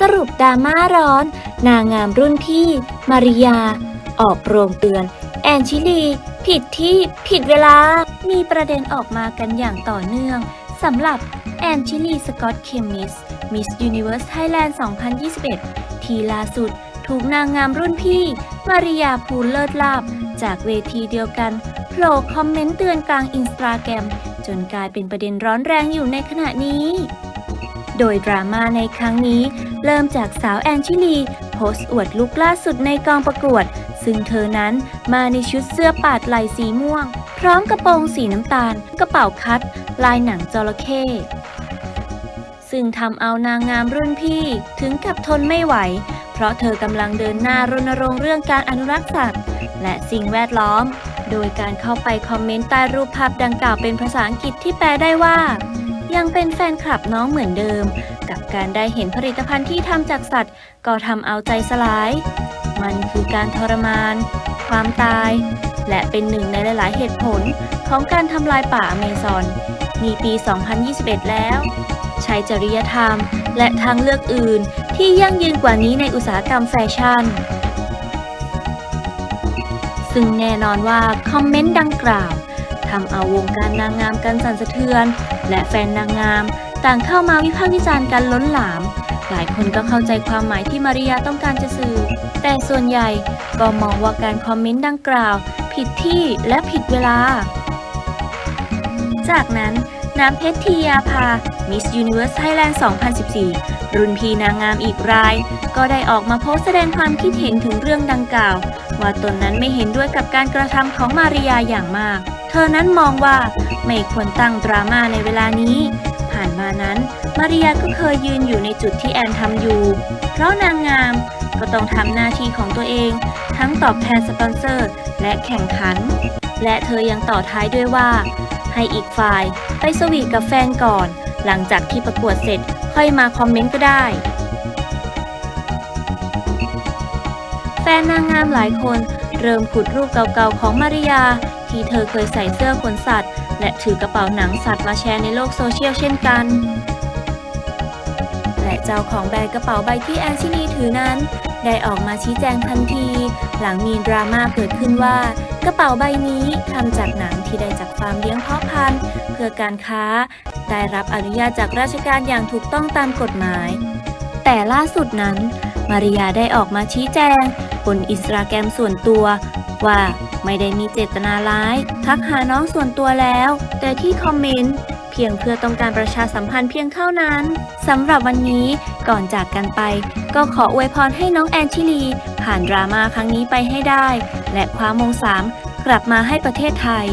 สรุปดราม่าร้อน นางงามรุ่นพี่ มาริยา ออกโรงเตือน แอนชิลี ผิดที่ผิดเวลา มีประเด็นออกมากันอย่างต่อเนื่องสำหรับแอนชิลีสกอตเคมิสมิสยูนิเว r ร์สไทยแลนด์ 2021 ที่ล่าสุดถูกนางงามรุ่นพี่ มาริยาภูลเลิศลาบ จากเวทีเดียวกันโผล่คอมเมนต์เตือนกลางอินสตาแกรมจนกลายเป็นประเด็นร้อนแรงอยู่ในขณะนี้ โดยดราม่าในครั้งนี้ เริ่มจากสาวแอนชิลี โพสต์อวดลุคล่าสุดในกองประกวด ซึ่งเธอนั้นมาในชุดเสื้อปาดไหล่สีม่วง พร้อมกระโปรงสีน้ำตาล กระเป๋าคัด ลายหนังจระเข้ซึ่งทำเอานางงามรุ่นพี่ถึงกับทนไม่ไหว เพราะเธอกำลังเดินหน้ารณรงค์เรื่องการอนุรักษ์สัตว์ และสิ่งแวดล้อม โดยการเข้าไปคอมเมนต์ใต้รูปภาพดังกล่าวเป็นภาษาอังกฤษที่แปลได้ว่า ยังเป็นแฟนคลับน้องเหมือนเดิม กับการได้เห็นผลิตภัณฑ์ที่ทำจากสัตว์ ก็ทำเอาใจสลาย มันคือการทรมาน ความตาย และเป็นหนึ่งในหลาย ๆ เหตุผลของการทำลายป่าอเมซอนมีปี 2021 แล้ว ใช้จริยธรรม และทางเลือกอื่นที่ยั่งยืนกว่านี้ในอุตสาหกรรมแฟชั่น ซึ่งแน่นอนว่าคอมเมนต์ดังกล่าว ทำเอาวงการนางงามกันสั่นสะเทือน และแฟนนางงาม ต่างเข้ามาวิพากษ์วิจารณ์กันล้นหลาม หลายคนก็เข้าใจความหมายที่มาริยาต้องการจะสื่อ แต่ส่วนใหญ่ก็มองว่าการคอมเมนต์ดังกล่าว ผิดที่และผิดเวลา จากนั้นน้ำเพชรทียาภา Miss Universe Thailand 2014 รุ่นพีนางงามอีกราย ก็ได้ออกมาโพสแสดงความคิดเห็นถึงเรื่องดังกล่าว ว่าตนนั้นไม่เห็นด้วยกับการกระทำของมาริยาอย่างมาก ธอนั้นมองว่าไม่ควรตั้งดราม่าในเวลานี้ ผ่านมานั้น มาริยาก็เคยยืนอยู่ในจุดที่แอนทำอยู่ เพราะนางงามก็ต้องทำหน้าที่ของตัวเอง ทั้งตอบแทนสปอนเซอร์ และแข่งขัน และเธอยังต่อท้ายด้วยว่า ให้อีกฝ่ายไปสวีทกับแฟนก่อน หลังจากที่ประกวดเสร็จค่อยมาคอมเมนต์ก็ได้ แฟนนางงามหลายคนเริ่มขุดรูปเก่าๆของมาริยา ที่เธอเคยใส่เสื้อขนสัตว์ และถือกระเป๋าหนังสัตว์มาแชร์ในโลกโซเชียลเช่นกัน และเจ้าของแบรนด์กระเป๋าใบที่แอนชิลีถือนั้น ได้ออกมาชี้แจงทันที หลังมีดราม่าเกิดขึ้นว่า กระเป๋าใบนี้ทำจากหนังที่ได้จากฟาร์มเลี้ยงเพาะพันธุ์ เพื่อการค้า ได้รับอนุญาตจากราชการอย่างถูกต้องตามกฎหมาย แต่ล่าสุดนั้น มาริยาได้ออกมาชี้แจงบนอินสตาแกรมส่วนตัว ว่าไม่ได้มีเจตนาร้าย ทักหาน้องส่วนตัวแล้ว แต่ที่คอมเมนต์เพียงเพื่อต้องการประชาสัมพันธ์เพียงเท่านั้นสำหรับวันนี้ก่อนจากกันไป ก็ขออวยพรให้น้องแอนชิลี ผ่านดราม่าครั้งนี้ไปให้ได้ และคว้ามงสามกลับมาให้ประเทศไทย